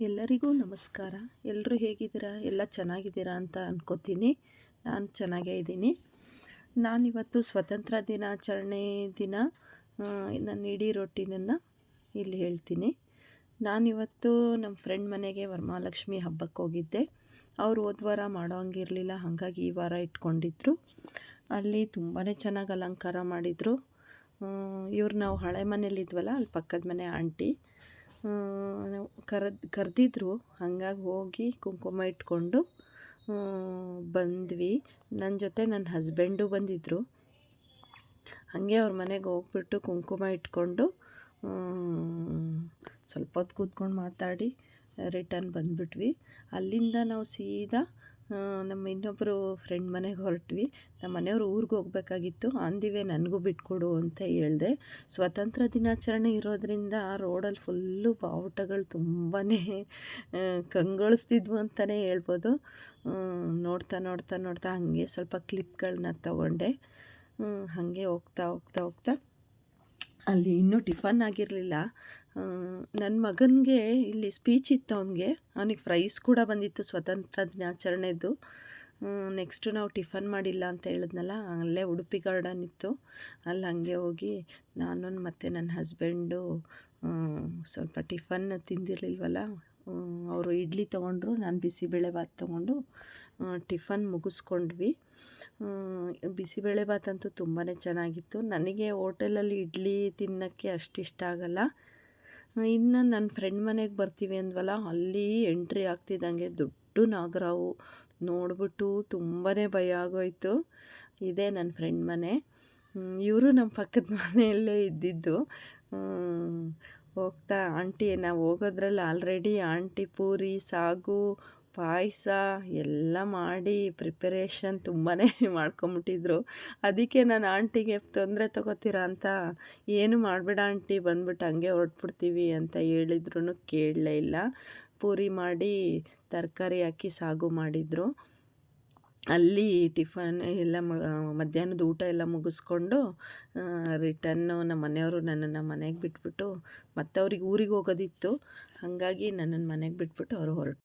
ಎಲ್ಲರಿಗೂ ನಮಸ್ಕಾರ. ಎಲ್ಲರೂ ಹೇಗಿದ್ದೀರಾ? ಎಲ್ಲ ಚೆನ್ನಾಗಿದ್ದೀರಾ ಅಂತ ಅನ್ಕೋತೀನಿ. ನಾನು ಚೆನ್ನಾಗೇ ಇದ್ದೀನಿ. ನಾನಿವತ್ತು ಸ್ವತಂತ್ರ ದಿನಾಚರಣೆ ದಿನ ನನ್ನ ಇಡೀ ರೊಟ್ಟಿನನ್ನು ಇಲ್ಲಿ ಹೇಳ್ತೀನಿ. ನಾನಿವತ್ತು ನಮ್ಮ ಫ್ರೆಂಡ್ ಮನೆಗೆ ವರಮಹಾಲಕ್ಷ್ಮಿ ಹಬ್ಬಕ್ಕೆ ಹೋಗಿದ್ದೆ. ಅವ್ರು ಹೋದ ವಾರ ಮಾಡೋಂಗಿರಲಿಲ್ಲ ಹಾಗಾಗಿ ಈ ವಾರ ಇಟ್ಕೊಂಡಿದ್ರು. ಅಲ್ಲಿ ತುಂಬಾ ಚೆನ್ನಾಗಿ ಅಲಂಕಾರ ಮಾಡಿದರು. ಇವ್ರು ನಾವು ಹಳೆ ಮನೇಲಿದ್ವಲ್ಲ ಅಲ್ಲಿ ಪಕ್ಕದ ಮನೆ ಆಂಟಿ. ಕರೆದ್, ಕರೆದಿದ್ರು. ಹಾಗಾಗಿ ಹೋಗಿ ಕುಂಕುಮ ಇಟ್ಕೊಂಡು ಬಂದ್ವಿ. ನನ್ನ ಜೊತೆ ನನ್ನ ಹಸ್ಬೆಂಡು ಬಂದಿದ್ದರು ಹಾಗೆ ಅವ್ರ ಮನೆಗೆ ಹೋಗ್ಬಿಟ್ಟು ಕುಂಕುಮ ಇಟ್ಕೊಂಡು ಸ್ವಲ್ಪ ಹೊತ್ತು ಕೂತ್ಕೊಂಡು ಮಾತಾಡಿ ರಿಟರ್ನ್ ಬಂದ್ಬಿಟ್ವಿ. ಅಲ್ಲಿಂದ ನಾವು ಸೀದಾ ನಮ್ಮ ಇನ್ನೊಬ್ಬರು ಫ್ರೆಂಡ್ ಮನೆಗೆ ಹೊರಟ್ವಿ. ನಮ್ಮ ಮನೆಯವರು ಊರಿಗೆ ಹೋಗ್ಬೇಕಾಗಿತ್ತು. ಅಂದಿವೆ ನನಗೂ ಬಿಟ್ಕೊಡು ಅಂತ ಹೇಳಿದೆ. ಸ್ವತಂತ್ರ ದಿನಾಚರಣೆ ಇರೋದರಿಂದ ರೋಡಲ್ಲಿ ಫುಲ್ಲು ಬಾವುಟಗಳು ತುಂಬಾ ಕಂಗೊಳಿಸ್ತಿದ್ವು ಅಂತಲೇ ಹೇಳ್ಬೋದು. ನೋಡ್ತಾ ನೋಡ್ತಾ ನೋಡ್ತಾ ಹಾಗೆ ಸ್ವಲ್ಪ ಕ್ಲಿಪ್ಗಳನ್ನ ತಗೊಂಡೆ. ಹಾಗೆ ಹೋಗ್ತಾ ಹೋಗ್ತಾ ಹೋಗ್ತಾ ಅಲ್ಲಿ ಇನ್ನೂ ಟಿಫನ್ ಆಗಿರಲಿಲ್ಲ. ನನ್ನ ಮಗನಿಗೆ ಇಲ್ಲಿ ಸ್ಪೀಚ್ ಇತ್ತು ಅವನಿಗೆ. ಅವನಿಗೆ ಫ್ರೈಸ್ ಕೂಡ ಬಂದಿತ್ತು ಸ್ವತಂತ್ರ ದಿನಾಚರಣೆದು. ನೆಕ್ಸ್ಟು ನಾವು ಟಿಫನ್ ಮಾಡಿಲ್ಲ ಅಂತ ಹೇಳಿದ್ನಲ್ಲ, ಅಲ್ಲೇ ಉಡುಪಿ ಗಾರ್ಡನ್ ಇತ್ತು. ಅಲ್ಲಿ ಹಾಗೆ ಹೋಗಿ ನಾನು ಮತ್ತು ನನ್ನ ಹಸ್ಬೆಂಡು ಸ್ವಲ್ಪ ಟಿಫನ್ ತಿಂದಿರಲಿಲ್ವಲ್ಲ ಅವರು ಇಡ್ಲಿ ತೊಗೊಂಡ್ರು, ನಾನು ಬಿಸಿಬೇಳೆಭಾತ್ ತೊಗೊಂಡು ಟಿಫನ್ ಮುಗಿಸ್ಕೊಂಡ್ವಿ. ಬಿಸಿಬೇಳೆಭಾತ್ ಅಂತೂ ತುಂಬಾ ಚೆನ್ನಾಗಿತ್ತು. ನನಗೆ ಹೋಟೆಲಲ್ಲಿ ಇಡ್ಲಿ ತಿನ್ನೋಕ್ಕೆ ಅಷ್ಟಿಷ್ಟ ಆಗಲ್ಲ. ಇನ್ನು ನನ್ನ ಫ್ರೆಂಡ್ ಮನೆಗೆ ಬರ್ತೀವಿ ಅಂದ್ವಲ್ಲ, ಅಲ್ಲಿ ಎಂಟ್ರಿ ಆಗ್ತಿದ್ದಂಗೆ ದೊಡ್ಡ ನಾಗರಾವು. ನೋಡ್ಬಿಟ್ಟು ತುಂಬಾ ಭಯ ಆಗೋಯಿತು. ಇದೇ ನನ್ನ ಫ್ರೆಂಡ್ ಮನೆ. ಇವರು ನಮ್ಮ ಪಕ್ಕದ ಮನೆಯಲ್ಲೇ ಇದ್ದಿದ್ದು. ಹೋಗ್ತಾ, ಆಂಟಿ, ನಾವು ಹೋಗೋದ್ರಲ್ಲಿ ಆಲ್ರೆಡಿ ಆಂಟಿ ಪೂರಿ, ಸಾಗು, ಪಾಯಸ ಎಲ್ಲ ಮಾಡಿ ಪ್ರಿಪರೇಷನ್ ತುಂಬಾ ಮಾಡ್ಕೊಂಬಿಟ್ಟಿದ್ರು. ಅದಕ್ಕೆ ನಾನು ಆಂಟಿಗೆ ತೊಂದರೆ ತಗೋತೀರಾ ಅಂತ, ಏನು ಮಾಡಬೇಡ ಆಂಟಿ, ಬಂದ್ಬಿಟ್ಟು ಹಂಗೆ ಹೊರಟ್ಬಿಡ್ತೀವಿ ಅಂತ ಹೇಳಿದ್ರು ಕೇಳಲೇ ಇಲ್ಲ. ಪೂರಿ ಮಾಡಿ ತರಕಾರಿ ಹಾಕಿ ಸಾಗು ಮಾಡಿದರು. ಅಲ್ಲಿ ಟಿಫನ್ ಎಲ್ಲ ಮಧ್ಯಾಹ್ನದ ಊಟ ಎಲ್ಲ ಮುಗಿಸ್ಕೊಂಡು ರಿಟನ್ನು ನಮ್ಮ ಮನೆಯವರು ನನ್ನನ್ನು ಮನೆಗೆ ಬಿಟ್ಬಿಟ್ಟು ಮತ್ತೆ ಅವ್ರಿಗೆ ಊರಿಗೆ ಹೋಗೋದಿತ್ತು. ಹಾಗಾಗಿ ನನ್ನನ್ನು ಮನೆಗೆ ಬಿಟ್ಬಿಟ್ಟು ಅವರು ಹೊರಟು.